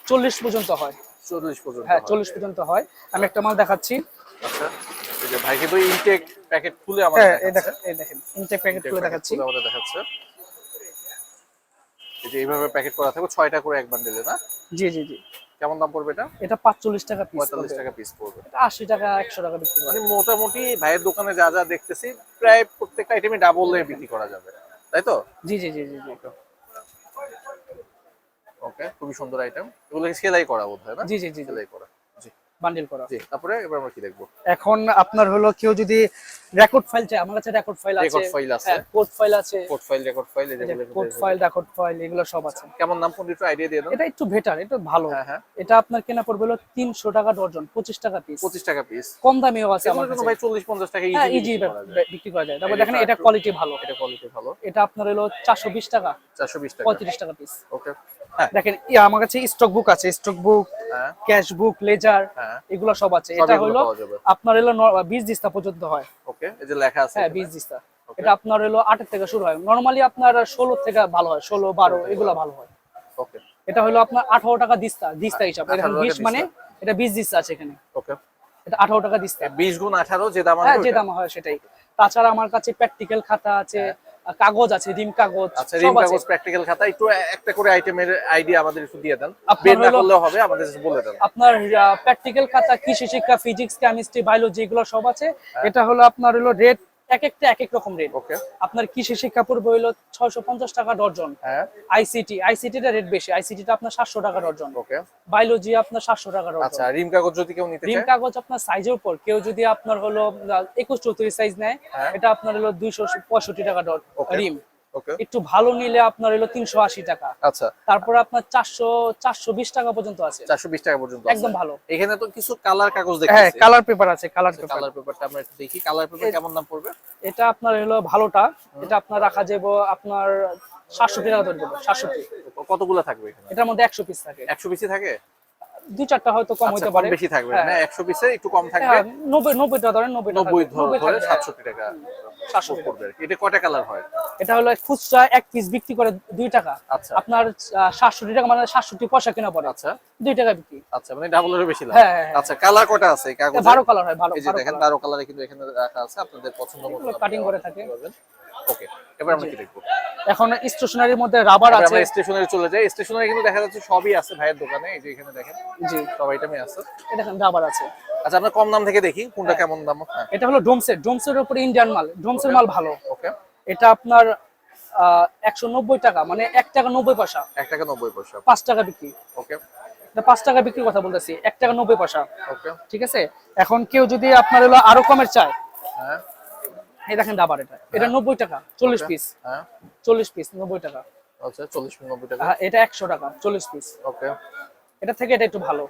চল্লিশ পর্যন্ত হয়। 40 পর্যন্ত হ্যাঁ চল্লিশ পর্যন্ত হয়। আমি একটা মাল দেখাচ্ছি। আচ্ছা ভাই কিন্তু ইনটেক প্যাকেট খুলে আমাদের এই দেখাচ্ছে। দেখেন এই দেখেন ইনটেক প্যাকেট খুলে দেখাচ্ছি। আমাদের দেখাচ্ছে। এই যে এইভাবে প্যাকেট করা থাকবে করে এক বান্ডেলে না? জি জি জি। কেমন দাম পড়বে এটা? টাকা পিস টাকা পিস পড়বে। এটা টাকা একশো টাকা বিক্রি করে। মানে মোটামুটি ভাইয়ের দোকানে যা যা দেখতেছি প্রায় প্রত্যেকটা আইটেমে ডাবল বিক্রি করা যাবে। তাই তো? জি জি জি জি জি। ওকে খুবই সুন্দর আইটেম এগুলো সেলাই করা বোধ হয় না জি জি জি। সেলাই করা। বান্ডিল করা। জি তারপরে এবার আমরা কি দেখব? এখন আপনার হলো কেউ যদি রেকর্ড ফাইল চায় আমার কাছে রেকর্ড ফাইল আছে। রেকর্ড ফাইল আছে। হ্যাঁ কোড ফাইল আছে। কোড ফাইল রেকর্ড ফাইল এই কোড ফাইল রেকর্ড ফাইল এগুলো সব আছে। কেমন নাম কোন একটু আইডিয়া দিয়ে দাও এটা একটু বেটার এটা ভালো। হ্যাঁ হ্যাঁ। এটা আপনার কেনা পড়বে হলো তিনশো টাকা ডর্জন পঁচিশ টাকা পিস পঁচিশ টাকা পিস কম দামেও আছে আমার কাছে। ভাই চল্লিশ পঞ্চাশ টাকা হ্যাঁ ইজি ইজি বিক্রি করা যায়। তারপর দেখেন এটা কোয়ালিটি ভালো। এটা কোয়ালিটি ভালো। এটা আপনার হলো চারশো বিশ টাকা। চারশো বিশ টাকা। পঁয়ত্রিশ টাকা পিস ওকে হ্যাঁ। দেখেন আমার কাছে স্টক বুক আছে। স্টক বুক হ্যাঁ ক্যাশ বুক লেজার হ্যাঁ। এগুলো সব আছে। এটা হলো আপনার হলো বিশ দিস্তা পর্যন্ত হয়। ওকে এই যে লেখা আছে হ্যাঁ এখানে। বিশ দিস্তা। এটা আপনার হলো আটের থেকে শুরু হয়। নর্মালি আপনার ষোলো থেকে ভালো হয় ষোলো বারো এগুলো ভালো হয়। ওকে। এটা হলো আপনার আঠারো টাকা দিস্তা দিস্তা হিসাব। 18 এখানে বিশ মানে এটা বিশ দিস্তা আছে এখানে। ওকে। এটা আঠারো টাকা দিস্তা। বিশ গুণ আঠারো যে দাম হ্যাঁ যে দাম হয় সেটাই। তাছাড়া আমার কাছে প্র্যাকটিক্যাল খাতা আছে। কাগজ আছে রিম কাগজ আচ্ছা রিম কাগজ প্র্যাকটিক্যাল খাতা একটু একটা করে আইটেমের আইডিয়া আমাদের একটু দিয়ে দেন। বের না করলে করলেও হবে আমাদের বলে দেন। আপনার প্র্যাকটিক্যাল খাতা কৃষি শিক্ষা ফিজিক্স কেমিস্ট্রি বায়োলজি এগুলো সব আছে। হ্যাঁ। এটা হলো আপনার হলো রেট এক একটা এক এক রকম রেট ওকে আপনার কৃষি শিক্ষা পড়বে হলো ছয়শো পঞ্চাশ টাকা ডর্জন? হ্যাঁ। আইসিটি আইসিটিটা রেট বেশি আইসিটিটা আপনার সাতশো টাকা ডর্জন। ওকে বায়োলজি আপনার সাতশো টাকা আচ্ছা ডর্জন রিম কাগজ যদি কেউ নিতে রিম কাগজ আপনার সাইজের উপর কেউ যদি আপনার হলো একুশ চৌত্রিশ সাইজ নেয় হ্যাঁ। এটা আপনার হলো দুইশো পঁয়ষট্টি টাকা ডট রিম। একটু ভালো নিলে আপনার হলো তিনশো আশি টাকা। আচ্ছা। তারপরে আপনার চারশো চারশো বিশ টাকা পর্যন্ত আছে। চারশো বিশ টাকা পর্যন্ত একদম ভালো। এখানে তো কিছু কালার কাগজ হ্যাঁ কালার পেপার আছে কালার পেপার। কালার পেপারটা আমরা একটু দেখি। কালার পেপার কেমন দাম পড়বে? এটা আপনার হলো ভালোটা। এটা আপনার রাখা যাবে আপনার সাতষট্টি টাকা ধরে দেবো সাতষট্টি। কতগুলো থাকবে এটার মধ্যে একশো পিস থাকে। একশো পিসই থাকে? দুই চারটা হয়তো কম আচ্ছা, হতে পারে। বেশি থাকবে। না একশো পিসে একটু কম থাকবে? হ্যাঁ, নব্বই নব্বইটা ধরেন নব্বই নব্বই ধরে ধরে থাকবে, হ্যাঁ। সাতষট্টি টাকা সাতষট্টি। পড়বে আর কি। এটা কয়টা কালার হয়? এটা হলো খুচরা এক পিস বিক্রি করে দুই টাকা। আচ্ছা। আপনার সাতষট্টি টাকা মানে সাতষট্টি পয়সা কিনা পড়ে। আচ্ছা। দুই টাকা বিক্রি। আচ্ছা মানে ডাবলেরও বেশি লাভ। হ্যাঁ, হ্যাঁ, হ্যাঁ। আচ্ছা কালার কয়টা আছে কাগজে বারো কালার হয় ভালো এই যে দেখেন বারো কালারে কিন্তু এখানে রাখা আছে আপনাদের পছন্দ মতো cutting করে থাকে। ওকে এবার আমরা কি দেখব? এখন স্টেশনারির মধ্যে রাবার আছে আমরা স্টেশনারি চলে যাই। স্টেশনারি কিন্তু দেখা যাচ্ছে সবই আছে ভাইয়ের দোকানে। এই যে এখানে দেখেন জি। সব আইটেমই আছে। এটা দেখেন রাবার আছে। আচ্ছা আমরা কম দাম থেকে দেখি কোনটা কেমন দাম। হ্যাঁ। এটা হলো ডোমসের ডোমসের উপরে ইন্ডিয়ান মাল। ডোমসের মাল ভালো। ওকে এটা আপনার একশো নব্বই টাকা মানে এক টাকা নব্বই পয়সা। এক টাকা নব্বই পয়সা। পাঁচ টাকা বিক্রি। ওকে পাঁচ টাকা বিক্রির কথা বলতেছি। এক টাকা নব্বই পয়সা। ওকে ঠিক আছে? এখন কেউ যদি আপনার হলো আরও কমের চায় হ্যাঁ। এই দেখেন এটা। এটা নব্বই টাকা চল্লিশ পিস হ্যাঁ। চল্লিশ পিস নব্বই টাকা। আচ্ছা চল্লিশ নব্বই টাকা। হ্যাঁ, এটা একশো টাকা চল্লিশ পিস ওকে এটা থেকে এটা একটু ভালো।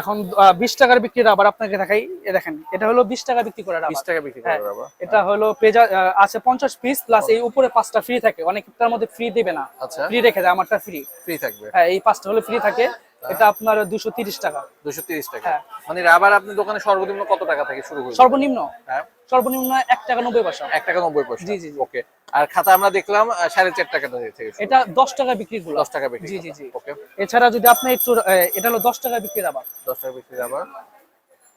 এখন বিশ টাকার বিক্রি রাবার আপনাকে দেখাই। এ দেখেন এটা হলো বিশ টাকা বিক্রি করে বিশ রাবার টাকা বিক্রি হ্যাঁ, করে এটা হলো পেজা আছে পঞ্চাশ পিস প্লাস এই উপরে পাঁচটা ফ্রি থাকে। অনেকটার মধ্যে ফ্রি দেবে না। আচ্ছা। ফ্রি রেখে দেয় আমারটা ফ্রি ফ্রি থাকবে। হ্যাঁ এই পাঁচটা হলো ফ্রি থাকে। এটা আপনার দুশো তিরিশ টাকা। দুশো তিরিশ টাকা। হ্যাঁ। মানে রাবার আপনি দোকানে সর্বনিম্ন কত টাকা থেকে শুরু করবেন সর্বনিম্ন? হ্যাঁ। সর্বনিম্ন এক টাকা নব্বই পয়সা। এক টাকা নব্বই পয়সা। জি, জি। ওকে। আর খাতা আমরা দেখলাম আহ, সাড়ে চার টাকা থেকে এটা দশ টাকা বিক্রি গুলো। দশ টাকা বিক্রি জি জি জি। ওকে। এছাড়া যদি আপনি একটু এটা হলো দশ টাকা বিক্রি রাবার দশ টাকা বিক্রি রাবার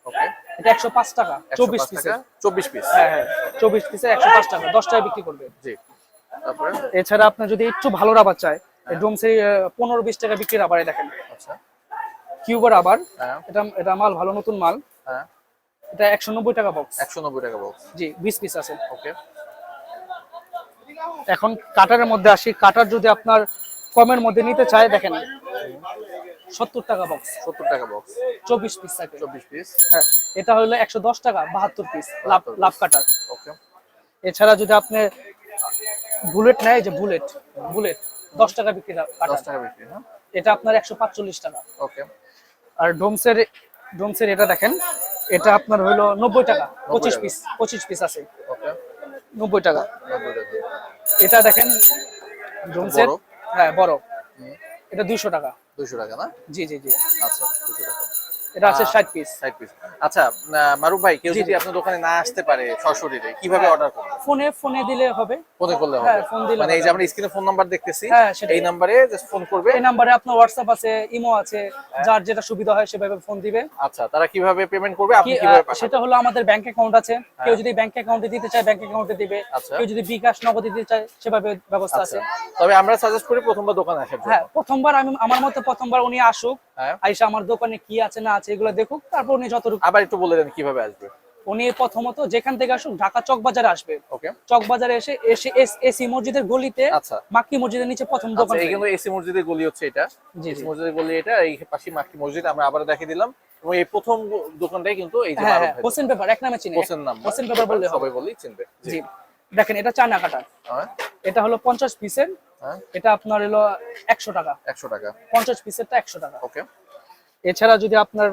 ওকে। এটা একশো পাঁচ টাকা চব্বিশ পিসে টাকা চব্বিশ পিস। হ্যাঁ হ্যাঁ চব্বিশ পিসে একশো পাঁচ টাকা দশ টাকা বিক্রি করবে। জি। তারপরে? এছাড়া আপনি যদি একটু ভালো রাবার চায় ডোমসে পনেরো বিশ টাকা বিক্রি রাবারে দেখেন। আচ্ছা। কিউবো রাবার হ্যাঁ। এটা এটা মাল ভালো নতুন মাল। হ্যাঁ। এটা একশো নব্বই টাকা বক্স একশো নব্বই টাকা বক্স জি বিশ পিস আছে। ওকে। এখন কাটারের মধ্যে আসি। কাটার যদি আপনার কমের মধ্যে নিতে চায় দেখেন। সত্তর টাকা বক্স সত্তর টাকা বক্স চব্বিশ পিস থাকে চব্বিশ পিস হ্যাঁ এটা হলো একশো দশ টাকা বাহাত্তর পিস লাভ লাভ কাটার। ওকে। এছাড়া যদি আপনি বুলেট নেয় যে বুলেট বুলেট দশ টাকা বিক্রি দশ কাটার। টাকা বিক্রি হ্যাঁ। এটা আপনার একশো পাঁচচল্লিশ টাকা। ওকে। আর ডোমসের ডোমসের এটা দেখেন এটা আপনার হলো নব্বই টাকা পঁচিশ পিস পঁচিশ পিস আছে। ওকে। নব্বই টাকা। এটা দেখেন ডোমসের হ্যাঁ বড়। এটা দুইশো টাকা। দুশো টাকা না? জি জি জি। আচ্ছা দুশো টাকা। এটা আছে ষাট পিস ষাট পিস আচ্ছা মারুফ ভাই কেউ যদি আপনার দোকানে না আসতে পারে সরাসরি কীভাবে অর্ডার করবে ফোনে ফোনে দিলে হবে। ফোনে করলে হবে। হ্যাঁ, ফোন দিলে মানে এই যে আমরা স্ক্রিনে ফোন নাম্বার দেখতেছি হ্যাঁ, এই নাম্বারে জাস্ট ফোন করবে। এই নাম্বারে আপনার হোয়াটসঅ্যাপ আছে ইমো আছে যার যেটা সুবিধা হয় সেভাবে ফোন দিবে। আচ্ছা তারা কীভাবে পেমেন্ট করবে আপনি কীভাবে পাঠাবেন? সেটা হলো আমাদের ব্যাংক অ্যাকাউন্ট আছে। কেউ যদি ব্যাংক অ্যাকাউন্টে দিতে চায় ব্যাংক অ্যাকাউন্টে দিবে। আচ্ছা। কেউ যদি বিকাশ নগদে দিতে চায় সেভাবে ব্যবস্থা আচ্ছা। আছে। তবে আমরা সাজেস্ট করি প্রথমবার দোকানে আসার হ্যাঁ প্রথমবার আমি আমার মতে প্রথমবার উনি আসুক। হ্যাঁ। আইসা আমার দোকানে কি আছে না আছে এগুলো দেখুক তারপর উনি যতটুকু আবার একটু বলে দেন কীভাবে আসবে। উনি প্রথমত যেখান থেকে আসুক ঢাকা চক বাজারে আসবে। ওকে। চক বাজারে এসে এসে এসি মসজিদের গলিতে আচ্ছা। মাক্কি মসজিদের নিচে প্রথম দোকান আচ্ছা এসি মসজিদের গলি হচ্ছে এটা। এসি মসজিদের গলি এটা এই পাশে মাক্কি মসজিদ আমরা আবার দেখিয়ে দিলাম। এবং এই প্রথম দোকানটাই কিন্তু এই যে হ্যাঁ হ্যাঁ হোসেন পেপার এক নামে চিনি। হোসেন নাম হোসেন পেপার বললে সবাই চিনবে। জি। দেখেন এটা চায়না কাটার হ্যাঁ। এটা হলো পঞ্চাশ পিসের। হ্যাঁ। এটা আপনার হলো একশো টাকা। একশো টাকা। পঞ্চাশ পিসেরটা একশো টাকা। ওকে। এছাড়া যদি আপনার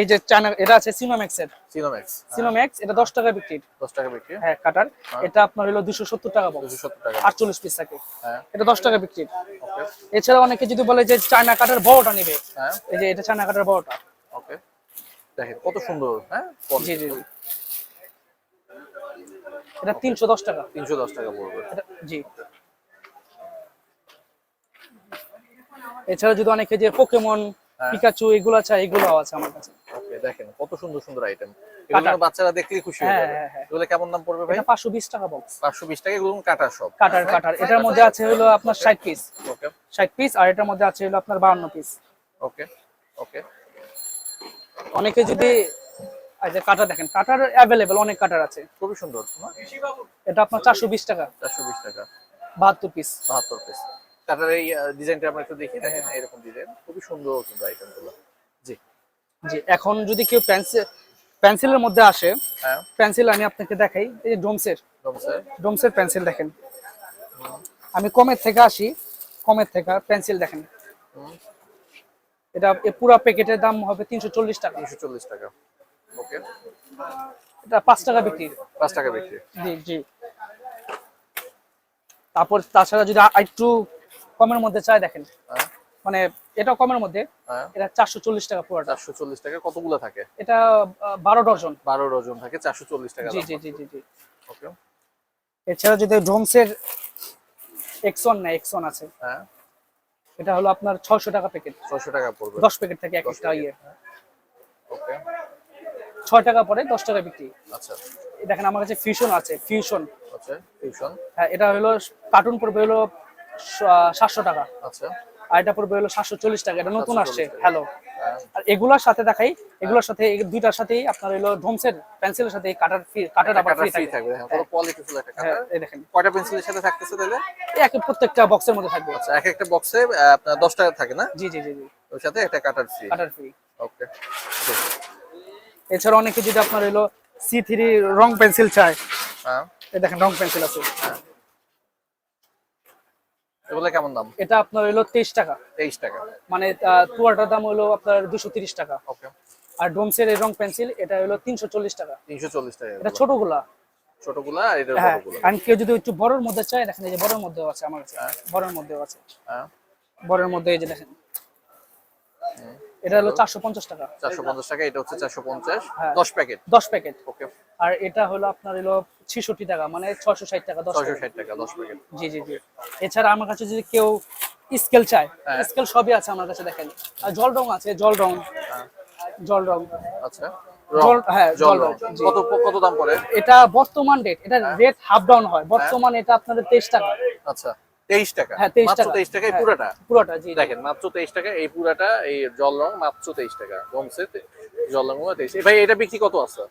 এই যে চায়না এটা আছে সিনোম্যাক্স এর। সিনোম্যাক্স সিনোম্যাক্স এটা দশ টাকা বিক্রি। দশ টাকা বিক্রি? হ্যাঁ কাটার। এটা আপনার হলো দুশো সত্তর টাকা বক্স দুশো সত্তর টাকা। আটচল্লিশ পিস থাকে। হ্যাঁ। এটা দশ টাকা বিক্রি। ওকে এছাড়া অনেকে যদি বলে যে চায়না কাটার বড়টা নিবে হ্যাঁ। এই যে এটা চায়না কাটার বড়টা। ওকে দেখেন কত সুন্দর হ্যাঁ? জি জি এটা তিনশো দশ টাকা। তিনশো দশ টাকা পড়বে। জি। এছাড়া যদি অনেকে যে পোকেমন হ্যাঁ। পিকাচু এগুলো চায় এগুলো আছে আমার কাছে। ওকে দেখেন কত সুন্দর সুন্দর আইটেম। এগুলো বাচ্চারা দেখলেই খুশি হয়ে হ্যাঁ, যাবে। হ্যাঁ, হ্যাঁ। এগুলো কেমন দাম পড়বে ভাই? এটা পাঁচশো বিশ টাকা বক্স পাঁচশো বিশ টাকা এগুলো কাটার সব কাটার কাটার। এটার মধ্যে আছে হলো আপনার ষাট পিস ওকে ষাট পিস আর এটার মধ্যে আছে হলো আপনার বাহান্ন পিস ওকে ওকে অনেকে যদি যে কাটার দেখেন কাটার অ্যাভেলেবেল অনেক কাটার আছে। খুবই সুন্দর? এটা আপনার চারশো বিশ টাকা। চারশো বিশ টাকা। বাহাত্তর পিস বাহাত্তর পিস কাটার এই ডিজাইনটা আমরা একটু দেখি দেখেন হ্যাঁ। এরকম ডিজাইন খুবই সুন্দর কিন্তু আইটেমগুলো জি। জি এখন যদি কেউ পেন্সিল পেন্সিলের মধ্যে আসে হ্যাঁ। পেন্সিল আমি আপনাকে দেখাই। এই যে ডোমসের ডোমসের পেন্সিল দেখেন। আমি কমের থেকে আসি। কমের থেকে পেন্সিল দেখেন। এটা পুরো প্যাকেটের দাম হবে তিনশো চল্লিশ টাকা। তিনশো চল্লিশ টাকা। ওকে। এটা পাঁচ টাকা বিক্রি। পাঁচ টাকা বিক্রি। জি জি। তারপর তাছাড়া যদি একটু কমের মধ্যে চাই দেখেন। হ্যাঁ। মানে এটা কমের মধ্যে হ্যাঁ। এটা চারশো চল্লিশ টাকা পুরোটা। চারশো চল্লিশ টাকা কতগুলো থাকে? এটা বারো ডজন। বারো ডজন থাকে চারশো চল্লিশ টাকা জি জি জি জি জি। ওকে এছাড়া যদি ডোমসের এক্সন নেয় এক্সন আছে হ্যাঁ। এটা হলো আপনার ছয়শো টাকা প্যাকেট ছশো টাকা পড়বে। দশ প্যাকেট থাকে এক একটা। ইয়ে। ওকে ছয় টাকা পরে দশ টাকা বিক্রি। আচ্ছা। দেখেন আমার কাছে ফিউশন আছে ফিউশন আচ্ছা ফিউশন হ্যাঁ এটা হলো কার্টুন পড়বে হলো সাতশো টাকা। আচ্ছা। আর এটা পড়বে হলো সাতশো চল্লিশ টাকা এটা নতুন আসছে হ্যালো। হ্যাঁ আর এগুলোর সাথে দেখাই এগুলোর সাথে এই দুইটার সাথেই আপনার হলো ডোমসের পেন্সিলের সাথে কাটার ফ্রি কাটার আবার ফ্রি থাকবে থাকবে দেখেন কত কোয়ালিটিফুল একটা হ্যাঁ কাটার এই দেখেন। কয়টা পেন্সিলের সাথে থাকতেছে তাহলে? এই এক প্রত্যেকটা বক্সের মধ্যে থাকবে। আচ্ছা এক একটা বক্সে আপনার দশ টাকা থাকে না? জি জি জি জি। ওর সাথে একটা কাটার ফ্রি কাটার ফ্রি ওকে এছাড়া অনেকে যদি আপনার হলো সি থ্রি রং পেন্সিল চায় হ্যাঁ। এই দেখেন রং পেন্সিল আছে। এগুলো কেমন দাম? এটা আপনার হলো তেইশ টাকা। তেইশ টাকা। মানে তুয়াটার দাম হলো আপনার দুশো তিরিশ টাকা। ওকে। আর ডোমসের রং পেন্সিল এটা হলো তিনশো চল্লিশ টাকা। তিনশো চল্লিশ টাকা এটা। ছোটগুলা। ছোটগুলা আর এটা হ্যাঁ আর কেউ যদি একটু বড়ের মধ্যে চায় দেখেন এই যে বড়ের মধ্যেও আছে আমার কাছে। বড়ের মধ্যেও আছে। হ্যাঁ। বড়ের মধ্যে এই যে দেখেন। এটা হলো চারশো পঞ্চাশ টাকা। চারশো পঞ্চাশ টাকা এটা হচ্ছে চারশো পঞ্চাশ। হ্যাঁ। দশ প্যাকেট? দশ প্যাকেট। ওকে। আর এটা হলো আপনার হলো ছিষট্টি টাকা মানে ছয়শো ষাট টাকা দশ ছয়শো প্যাকেট ষাট টাকা দশ প্যাকেট। জি জি জি। এছাড়া আমার কাছে যদি কেউ স্কেল চায় হ্যাঁ। স্কেল সবই আছে আমার কাছে দেখেন। আর জল রং আছে জল রং? জল রং আচ্ছা হ্যাঁ কত কত দাম পড়ে? এটা বর্তমান রেট এটা রেট হাফ ডাউন হয়। বর্তমান এটা আপনাদের তেইশ টাকা। আচ্ছা। তেইশ টাকা। হ্যাঁ তেইশ টাকা। তেইশ টাকা হ্যাঁ, পুরাটা? পুরোটা জি জি। দেখেন মাত্র তেইশ টাকা এই পুরাটা এই জল রং মাত্র তেইশ টাকা। জল রং তেইশ। ভাই এটা বিক্রি কত আছে?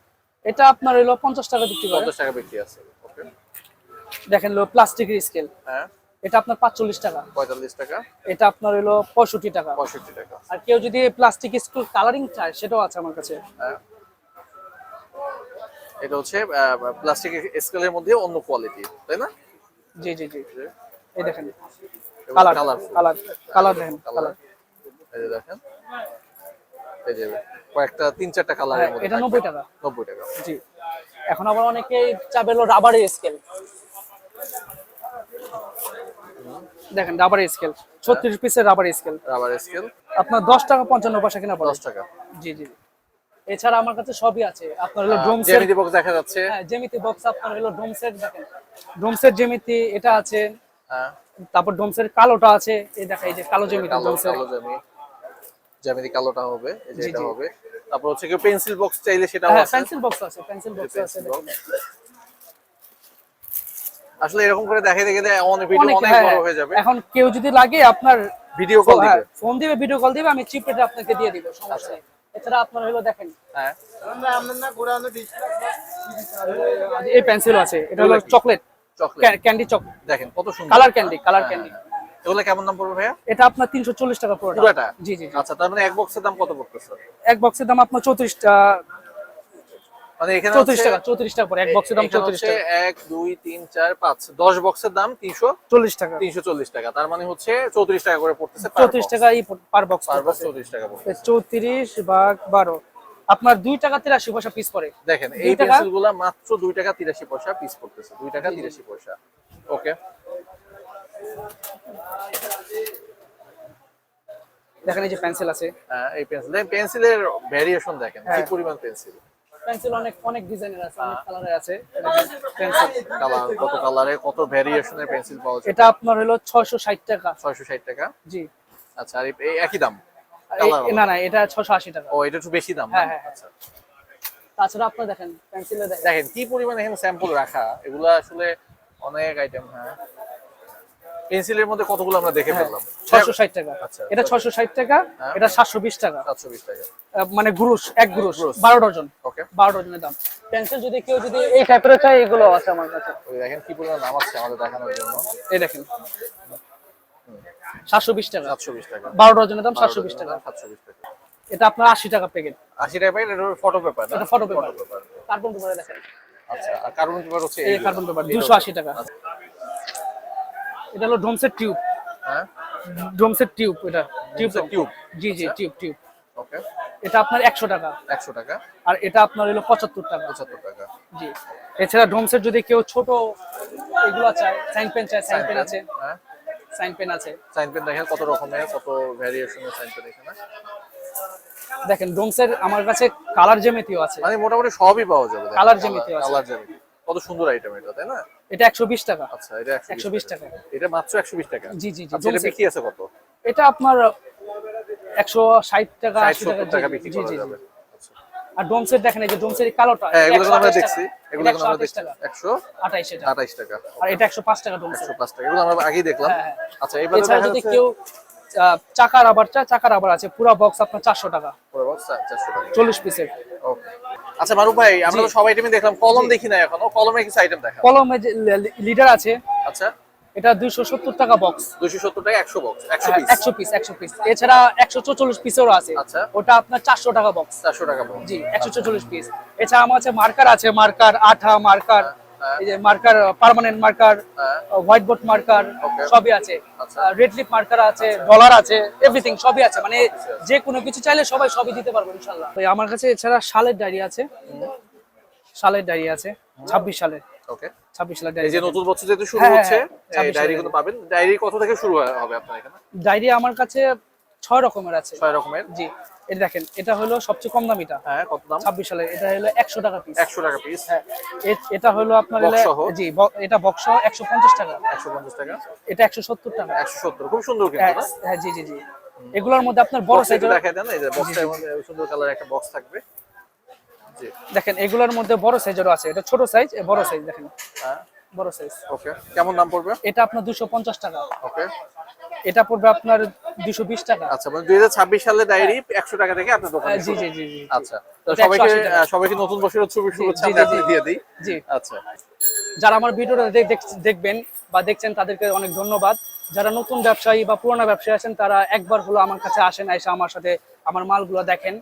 এটা আপনার হলো পঞ্চাশ টাকা বিক্রি পঞ্চাশ টাকা বিক্রি আছে দেখেন হলো প্লাস্টিকের স্কেল হ্যাঁ। এটা আপনার পাঁচচল্লিশ টাকা। পঁয়তাল্লিশ টাকা। এটা আপনার হলো পঁয়ষট্টি টাকা। পঁয়ষট্টি টাকা। আর কেউ যদি প্লাস্টিক স্কুল কালারিং চায় সেটাও আছে আমার কাছে। হ্যাঁ। এটা হচ্ছে প্লাস্টিক স্কেলের মধ্যে অন্য কোয়ালিটি তাই না? জি জি। জি। এই দেখেন। কালার কালার কালার দেখেন। কালার কালার এই যে দেখেন। এই যে কয়েকটা তিন চারটা কালারের মধ্যে হ্যাঁ, এটা থাকবে। নব্বই টাকা। নব্বই টাকা। জি। এখন আবার অনেকে চাবে হলো রাবারের স্কেল দেখেন রাবারের স্কেল ছত্রিশ পিসের রাবার স্কেল রাবার স্কেল আপনার দশ টাকা পঞ্চান্ন পয়সা কিনা পড়ে দশ টাকা। জি জি। এছাড়া আমার কাছে সবই আছে। আপনার হলো বক্স দেখা যাচ্ছে। হ্যাঁ জ্যামিতি বক্স আপনার হলো ডোমসের দেখেন। ডোমসের জ্যামিতি এটা আছে। তারপর ডোমসের কালোটা আছে এই দেখা এই যে কালো জ্যামিতি কালো ডোমসের। কালো জ্যামি। জ্যামিতি কালোটা হবে এই যে এটা হবে। তারপর হচ্ছে কি পেন্সিল বক্স চাইলে সেটাও হ্যাঁ আছে। পেন্সিল বক্স আছে পেন্সিল বক্স আছে আসলে এরকম করে দেখাই দেখে অনেক ভিডিও অনেক অনেক হ্যাঁ, বড় হয়ে যাবে। এখন কেউ যদি লাগে আপনার ভিডিও কল দিবে। ফোন দিবে ভিডিও কল দিবে আমি চিপ রেটে আপনাকে দিয়ে দিব সমস্যা নেই। এছাড়া আপনার হলো দেখেন। হ্যাঁ। এই পেন্সিল আছে এটা হলো চকলেট ক্যান্ডি চক দেখেন কত সুন্দর। Colour candy colour candy. এগুলো কেমন দাম পড়বে ভাইয়া? এটা আপনার তিনশো চল্লিশ টাকা পুরোটা। পুরোটা? জি জি জি। আচ্ছা তার মানে এক বক্সের দাম কত পড়তেছে? এক বক্সের দাম আপনার চৌত্রিশটা মানে এখানে চৌত্রিশ হচ্ছে- টাকা চৌত্রিশ টাকা পরে এক বক্সের দাম টাকা। বক্সের দাম তিনশো চল্লিশ টাকা। তিনশো চল্লিশ টাকা। তার মানে হচ্ছে চৌত্রিশ টাকা করে পড়তেছে চৌত্রিশ টাকা পার বক্স পার বক্স চৌত্রিশ টাকা ভাগ বারো। আপনার দুই টাকা তিরাশি পয়সা পিস পড়ে। দেখেন এই টাকা? পেন্সিলগুলা মাত্র দুই টাকা তিরাশি পয়সা পিস পড়তেছে। দুই টাকা তিরাশি পয়সা। ওকে দেখেন এই যে পেন্সিল আছে। হ্যাঁ এই পেন্সিল দেখেন পেন্সিলের ভ্যারিয়েশন দেখেন কি হ্যাঁ। পরিমাণ পেন্সিল পেন্সিল অনেক অনেক ডিজাইনের আছে অনেক কালারের আছে। পেন্সিল কালার কত কালারে কত ভ্যারিয়েশনের পেন্সিল পাওয়া যায়? এটা আপনার হলো ছয়শো ষাট টাকা। ছয়শো ষাট টাকা? জি। আচ্ছা আর এই- একই দাম? না না এটা ছশো আশি টাকা। ও এটা একটু বেশি দাম হ্যাঁ, হ্যাঁ, হ্যাঁ। আচ্ছা। তাছাড়া আপনার দেখেন পেন্সিলে দেখেন। দেখেন কি পরিমাণে এখানে স্যাম্পল রাখা? এগুলা আসলে অনেক আইটেম হ্যাঁ। পেন্সিলের মধ্যে কতগুলো আমরা দেখে ফেললাম? ছশো ষাট টাকা। আচ্ছা, এটা ছশো ষাট টাকা হ্যাঁ। এটা সাতশো বিশ টাকা। সাতশো বিশ টাকা। আহ, মানে গ্রুশ এক গ্রুশ। বারো ডজন। ওকে বারো ডজনের দাম। পেন্সিল যদি কেউ যদি এই টাইপের চাই এগুলো আছে আমার কাছে। দেখেন কি পরিমাণ দাম আছে আমাদের দেখানোর জন্য। এই দেখেন। সাতশো বিশ টাকা। সাতশো বিশ টাকা। বারো ডজনের দাম সাতশো বিশ টাকা। সাতশো বিশ টাকা। এটা আপনার আশি টাকা প্যাকেট আশি টাকা পাই এটা ফটো পেপার এটা photo paper। কার্বন পেপারে দেখেন। আচ্ছা আর কার্বন পেপার হচ্ছে এই কার্বন পেপার। দুশো আশি টাকা। এটা হলো ডোমসের টিউব। হ্যাঁ? ডোমসের টিউব এটা। টিউব এর জি জি আচ্ছা। Tube tube. ওকে। এটা আপনার একশো টাকা। একশো টাকা। আর এটা আপনার হলো পঁচাত্তর টাকা। পঁচাত্তর টাকা। জি। এছাড়া ডোমসের যদি কেউ ছোট এগুলো চায় সাইন পেন চায় সাইন পেন আছে। হ্যাঁ। সাইন পেন আছে। সাইন পেন দেখেন কত রকমের কত ভ্যারিয়েশনের সাইন পেন এখানে। দেখেন ডোমসের আমার কাছে কালার জেমেতিও আছে। মানে মোটামুটি সবই পাওয়া যাবে Colour জ্যামিতি আছে। কালার জ্যামিতি। কত সুন্দর আইটেম এটা তাই না? এটা একশো বিশ টাকা। আচ্ছা এটা একশো একশো বিশ টাকা। এটা মাত্র একশো বিশ টাকা। জি, জি, জি, আচ্ছা এটা বিক্রি আছে কত? এটা আপনার একশো ষাট টাকা ষাট আশি টাকা বিক্রি করা যাবে। আর ডোমসের দেখেন এই যে ডোমসের কালোটা হ্যাঁ এগুলো আমরা দেখছি। এগুলো আমরা 128 টাকা। একশো আঠাইশ এটা আঠাইশ টাকা। আর এটা একশো পাঁচ টাকা ডোমসের একশো পাঁচ টাকা। এগুলো আমরা আগেই দেখলাম। হ্যাঁ, হ্যাঁ। আচ্ছা এবারে দেখা যদি কেউ আবার চায় চাকার আবার আছে। পুরো বক্স আপনার চারশো টাকা। পুরো বক্স চারশো টাকা। চল্লিশ পিসের ওকে আচ্ছা মারুফ ভাই আমরা তো সব আইটেমই দেখলাম। কলম দেখি না এখনও। কলমে কিছু আইটেম দেখা কলমে যে লিডার আছে। আচ্ছা। এটা দুইশো সত্তর টাকা বক্স দুশো সত্তর টাকা একশো বক্স একশো পিস একশো পিস একশো পিস এছাড়া একশো চৌচল্লিশ পিসেরও আছে। আচ্ছা। ওটা আপনার চারশো টাকা বক্স চারশো টাকা box। জি একশো চৌচল্লিশ পিস এছাড়া আমার কাছে মার্কার আছে মার্কার আঠা মার্কার হ্যাঁ। এই যে মার্কার পার্মানেন্ট মার্কার হ্যাঁ। হোয়াইট বোর্ড মার্কার সবই আছে। আচ্ছা। রেড লিপ মার্কার আছে ডলার আছে এভরিথিং সবই আছে। মানে যে কোনো কিছু চাইলে সবাই সবই দিতে পারব ইনশাল্লাহ তো আমার কাছে এছাড়া শালের ডায়েরি আছে। শালের ডায়েরি আছে ছাব্বিশ সালের ওকে ছাব্বিশ সালের এই যে নতুন বছর যেহেতু শুরু হ্যাঁ, হচ্ছে হ্যাঁ, 26 ডায়েরি গুলো পাবেন? ডায়েরি কত থেকে শুরু হবে আপনার এখানে? ডায়েরি আমার কাছে ছয় রকমের আছে। ছয় রকমের? জি এটা দেখেন এটা হলো সবচেয়ে কম দামিটা হ্যাঁ কত দাম? ছাব্বিশ সালের এটা হলো একশো টাকা পিস একশো টাকা পিস হ্যাঁ এটা হলো আপনার? জি এটা বক্স একশো পঞ্চাশ টাকা। একশো পঞ্চাশ টাকা। এটা একশো সত্তর টাকা। একশো সত্তর খুব সুন্দর কিন্তু হ্যাঁ না? হ্যাঁ, জি জি জি। এগুলোর মধ্যে আপনার বড় সাইজের দেখা দেন এই যে বক্সটার মধ্যে সুন্দর কালার একটা বক্স থাকবে। দেখেন এগুলোর মধ্যে বড় সাইজেরও আছে। এটা ছোট সাইজ বড় সাইজ দেখেন। হ্যাঁ। বড় সাইজ ওকে কেমন দাম পড়বে? এটা আপনার দুশো পঞ্চাশ টাকা। ওকে। এটা পড়বে আপনার দুশো বিশ টাকা। আচ্ছা মানে দুই হাজার ছাব্বিশ সালে ডায়েরি একশো টাকা থেকে আপনার দোকানে হ্যাঁ, জি জি জি আচ্ছা তো সবাইকে 180 টাকা। আহ, সবাইকে নতুন বছরের ছবি শুভেচ্ছা দিয়ে দিই। জি। আচ্ছা। যারা আমার ভিডিওটা দেখ- দেখ- দেখবেন বা দেখছেন তাদেরকে অনেক ধন্যবাদ। যারা নতুন ব্যবসায়ী বা পুরোনো ব্যবসায়ী আছেন তারা একবার হলো আমার কাছে আসেন এসে আমার সাথে আমার মালগুলো দেখেন।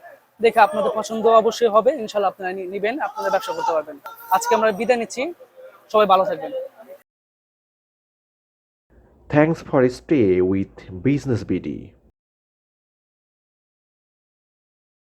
দেখে আপনাদের পছন্দ অবশ্যই হবে। ইনশাল্লাহ আপনারা নেবেন, আপনারা ব্যবসা করতে পারবেন। আজকে আমরা বিদায় নিচ্ছি। সবাই ভালো থাকবেন। Thanks for stay with business BD.